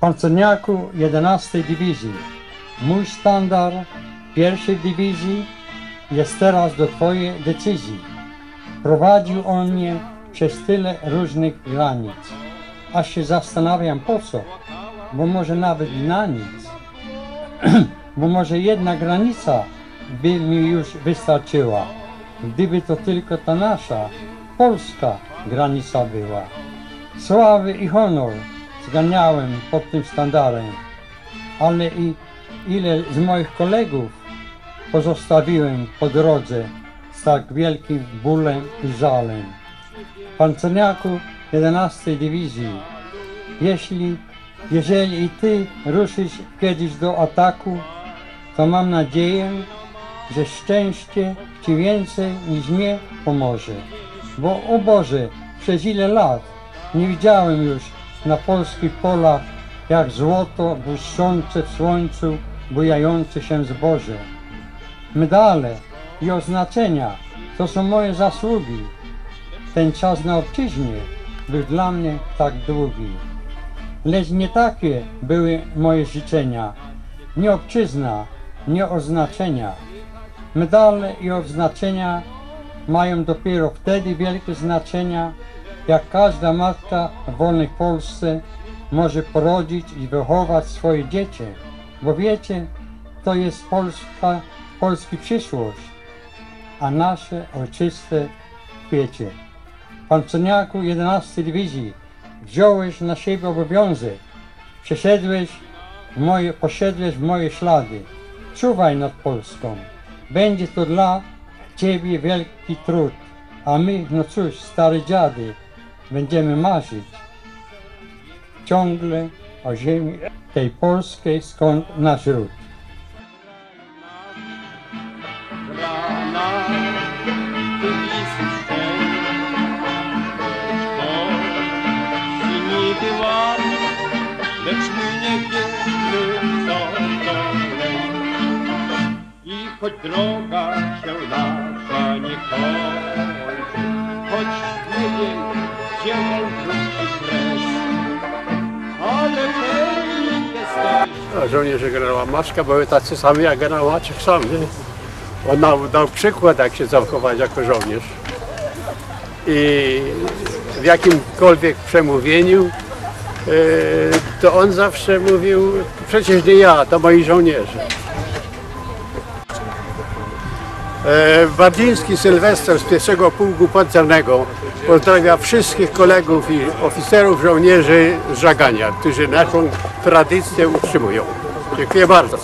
pancerniaku 11 Dywizji. Mój sztandar pierwszej dywizji jest teraz do Twojej decyzji. Prowadził on mnie przez tyle różnych granic. Aż się zastanawiam po co, bo może nawet na nic. bo może jedna granica by mi już wystarczyła, gdyby to tylko ta nasza, polska granica była. Sławy i honor zganiałem pod tym sztandarem, ale i ile z moich kolegów pozostawiłem po drodze z tak wielkim bólem i żalem. Pancerniaku 11 Dywizji, jeśli, jeżeli i Ty ruszysz kiedyś do ataku, to mam nadzieję, że szczęście Ci więcej niż mnie pomoże. Bo o Boże, przez ile lat nie widziałem już na polskich polach jak złoto błyszczące w słońcu, bujające się zboże. Medale i oznaczenia to są moje zasługi. Ten czas na obczyźnie był dla mnie tak długi. Lecz nie takie były moje życzenia. Nie obczyzna, nie oznaczenia. Medale i odznaczenia mają dopiero wtedy wielkie znaczenia, jak każda matka w wolnej Polsce może porodzić i wychować swoje dzieci. Bo wiecie, to jest Polska, Polski przyszłość, a nasze ojczyste kwiecie. Pancerniaku 11 Dywizji, wziąłeś na siebie obowiązek, przeszedłeś moje, poszedłeś w moje ślady. Czuwaj nad Polską. Będzie to dla Ciebie wielki trud, a my, no cóż, stare dziady, będziemy marzyć ciągle o ziemi tej polskiej, skąd nasz ród. Choć droga się nasza nie kończy żołnierze generała Maczka były tacy sami jak generał Maczek sam. Nie? On nam dał przykład, jak się zachować jako żołnierz. I w jakimkolwiek przemówieniu e, to on zawsze mówił, przecież nie ja, to moi żołnierze. E, Bardziński Sylwester z pierwszego pułku pancernego pozdrawia wszystkich kolegów i oficerów żołnierzy z Żagania, którzy naszą tradycję utrzymują. Dziękuję bardzo.